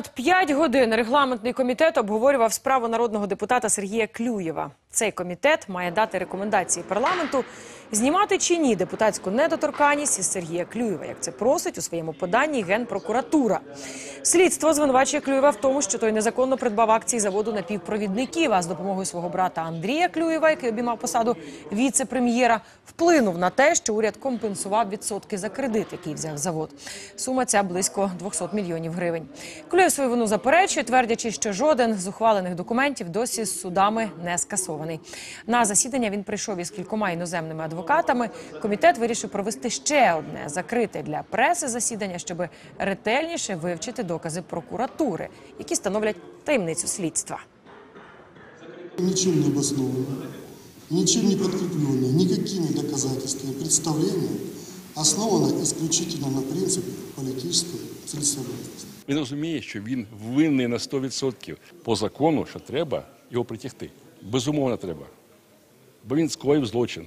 Понад п'ять годин регламентний комітет обговорював справу народного депутата Сергія Клюєва. Цей комітет має дати рекомендації парламенту знімати чи ні депутатську недоторканність із Сергія Клюєва, як це просить у своєму поданні Генпрокуратура. Слідство звинувачує Клюєва в тому, що той незаконно придбав акції заводу напівпровідників, а з допомогою свого брата Андрія Клюєва, який обіймав посаду віце-прем'єра, вплинув на те, що уряд компенсував відсотки за кредит, який взяв завод. Сума ця близько 200 мільйонів гривень. Клюєв свою вину заперечує, твердячи, що жоден з ухвалених документів досі з судами не скасований. На засідання він прийшов із кількома іноземними адвокатами. Комітет вирішив провести ще одне закрите для преси засідання, щоб ретельніше вивчити докази прокуратури, які становлять таємницю слідства. ничем не обоснованно, ничем не подкрепленное, никакими доказательствами представление основано исключительно на принципе политической целесообразности. Він розуміє, що він винний на 100% по закону, що треба його притягти. Безумовно, треба. Бо він скоїв злочин.